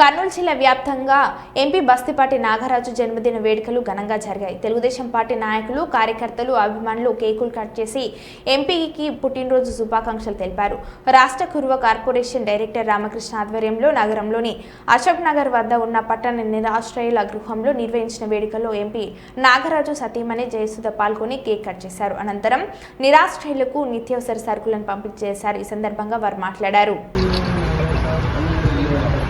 కర్నూలు జిల్లా వ్యాప్తంగా ఎంపీ బస్తిపాటి నాగరాజు జన్మదిన వేడుకలు ఘనంగా జరిగాయి. తెలుగుదేశం పార్టీ నాయకులు కార్యకర్తలు అభిమానులు కేకులు కట్ చేసి ఎంపీకి పుట్టినరోజు శుభాకాంక్షలు తెలిపారు. రాష్ట్ర కురువ కార్పొరేషన్ డైరెక్టర్ రామకృష్ణ ఆధ్వర్యంలో నగరంలోని అశోక్ నగర్ వద్ద ఉన్న పట్టణ నిరాశ్రయుల గృహంలో నిర్వహించిన వేడుకలో ఎంపీ నాగరాజు సతీమణి జయసుధ పాల్గొని కేక్ కట్ చేశారు. అనంతరం నిరాశ్రయులకు నిత్యావసర సరుకులను పంపిణీ చేశారు ఈ సందర్భంగా వారు మాట్లాడారు.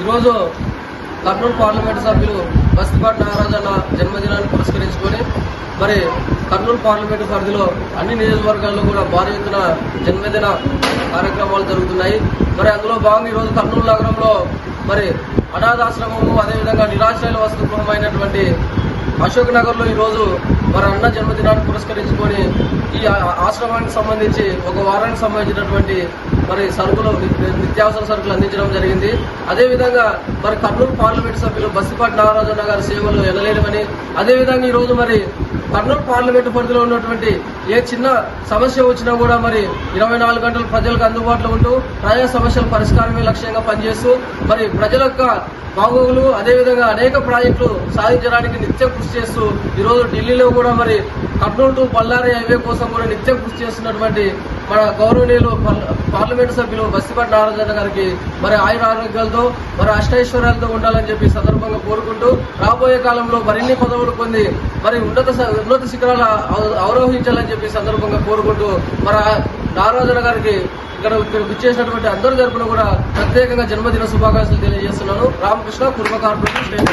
ఈరోజు కర్నూలు పార్లమెంటు సభ్యులు బస్తిపాటి నాగరాజన్న జన్మదినాన్ని పురస్కరించుకొని మరి కర్నూలు పార్లమెంటు పరిధిలో అన్ని నియోజకవర్గాల్లో కూడా భారీ ఎత్తున జన్మదిన కార్యక్రమాలు జరుగుతున్నాయి. మరి అందులో భాగంగా ఈరోజు కర్నూలు నగరంలో మరి అనాథాశ్రమము అదేవిధంగా నిరాశ్రయాల వసతి గృహమైనటువంటి అశోక్ నగర్లో ఈరోజు మరి అన్న జన్మదినాన్ని పురస్కరించుకొని ఈ ఆశ్రమానికి సంబంధించి ఒక వారానికి సంబంధించినటువంటి మరి సరుకులు నిత్యావసర సరుకులు అందించడం జరిగింది. అదేవిధంగా మరి కర్నూలు పార్లమెంట్ సభ్యులు బస్సిపాటి నాగరాజన్న గారి సేవలు ఎనలేనివని అదేవిధంగా ఈరోజు మరి కర్నూలు పార్లమెంటు పరిధిలో ఉన్నటువంటి ఏ చిన్న సమస్య వచ్చినా కూడా మరి ఇరవై నాలుగు గంటలు ప్రజలకు అందుబాటులో ఉంటూ ప్రజా సమస్యల పరిష్కారమే లక్ష్యంగా పనిచేస్తూ మరి ప్రజల యొక్క బాగోగులు అదేవిధంగా అనేక ప్రాజెక్టులు సాధించడానికి నిత్య కృషి కృషి చేస్తూ ఈరోజు ఢిల్లీలో కూడా మరి కర్నూలు టు బళ్ళారి హైవే కోసం కూడా నిత్యం కృషి చేస్తున్నటువంటి మన గౌరవనీయులు పార్లమెంటు సభ్యులు బస్తిపాటి నారాయణ గారికి మరి ఆయుర ఆరోగ్యాలతో మరి అష్టైశ్వర్యాలతో ఉండాలని చెప్పి సందర్భంగా కోరుకుంటూ రాబోయే కాలంలో మరిన్ని పదవులు పొంది మరి ఉన్నత ఉన్నత శిఖరాల అవరోహించాలని చెప్పి సందర్భంగా కోరుకుంటూ మరి ఆ నారాయణ గారికి ఇక్కడ ఇక్కడ విచ్చేసినటువంటి అందరి తరపున కూడా ప్రత్యేకంగా జన్మదిన శుభాకాంక్షలు తెలియజేస్తున్నాను. రామకృష్ణ కుటుంబ కార్పొరేషన్